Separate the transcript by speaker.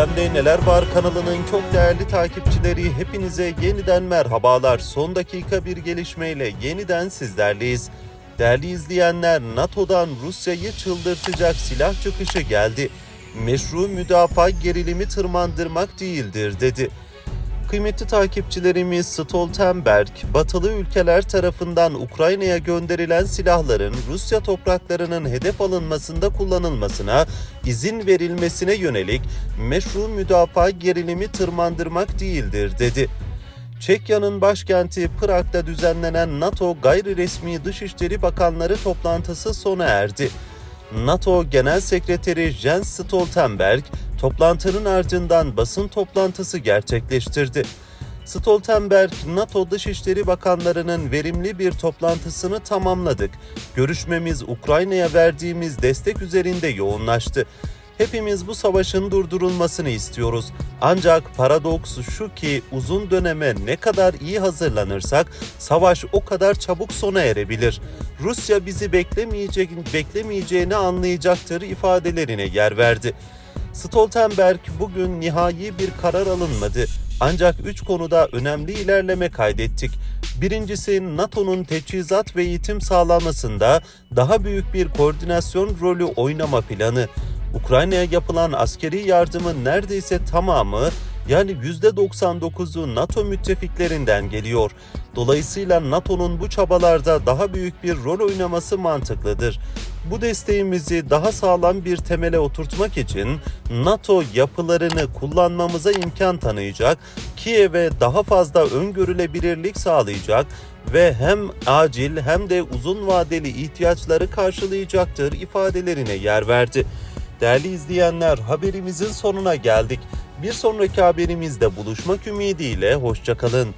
Speaker 1: Alemde Neler Var kanalının çok değerli takipçileri hepinize yeniden merhabalar. Son dakika bir gelişmeyle yeniden sizlerleyiz. Değerli izleyenler NATO'dan Rusya'yı çıldırtacak silah çıkışı geldi. Meşru müdafaa gerilimi tırmandırmak değildir dedi. Kıymetli takipçilerimiz Stoltenberg, batılı ülkeler tarafından Ukrayna'ya gönderilen silahların Rusya topraklarının hedef alınmasında kullanılmasına izin verilmesine yönelik meşru müdafaa gerilimi tırmandırmak değildir dedi. Çekya'nın başkenti Prag'da düzenlenen NATO gayri resmi Dışişleri Bakanları toplantısı sona erdi. NATO Genel Sekreteri Jens Stoltenberg toplantının ardından basın toplantısı gerçekleştirdi. Stoltenberg, NATO Dışişleri Bakanlarının verimli bir toplantısını tamamladık. Görüşmemiz Ukrayna'ya verdiğimiz destek üzerinde yoğunlaştı. Hepimiz bu savaşın durdurulmasını istiyoruz. Ancak paradoks şu ki uzun döneme ne kadar iyi hazırlanırsak savaş o kadar çabuk sona erebilir. Rusya bizi beklemeyecek, beklemeyeceğini anlayacaktır ifadelerine yer verdi. Stoltenberg bugün nihai bir karar alınmadı. Ancak üç konuda önemli ilerleme kaydettik. Birincisi NATO'nun teçhizat ve eğitim sağlamasında daha büyük bir koordinasyon rolü oynama planı. Ukrayna'ya yapılan askeri yardımın neredeyse tamamı yani %99'u NATO müttefiklerinden geliyor. Dolayısıyla NATO'nun bu çabalarda daha büyük bir rol oynaması mantıklıdır. Bu desteğimizi daha sağlam bir temele oturtmak için NATO yapılarını kullanmamıza imkan tanıyacak, Kiev'e daha fazla öngörülebilirlik sağlayacak ve hem acil hem de uzun vadeli ihtiyaçları karşılayacaktır ifadelerine yer verdi. Değerli izleyenler haberimizin sonuna geldik. Bir sonraki haberimizde buluşmak ümidiyle hoşçakalın.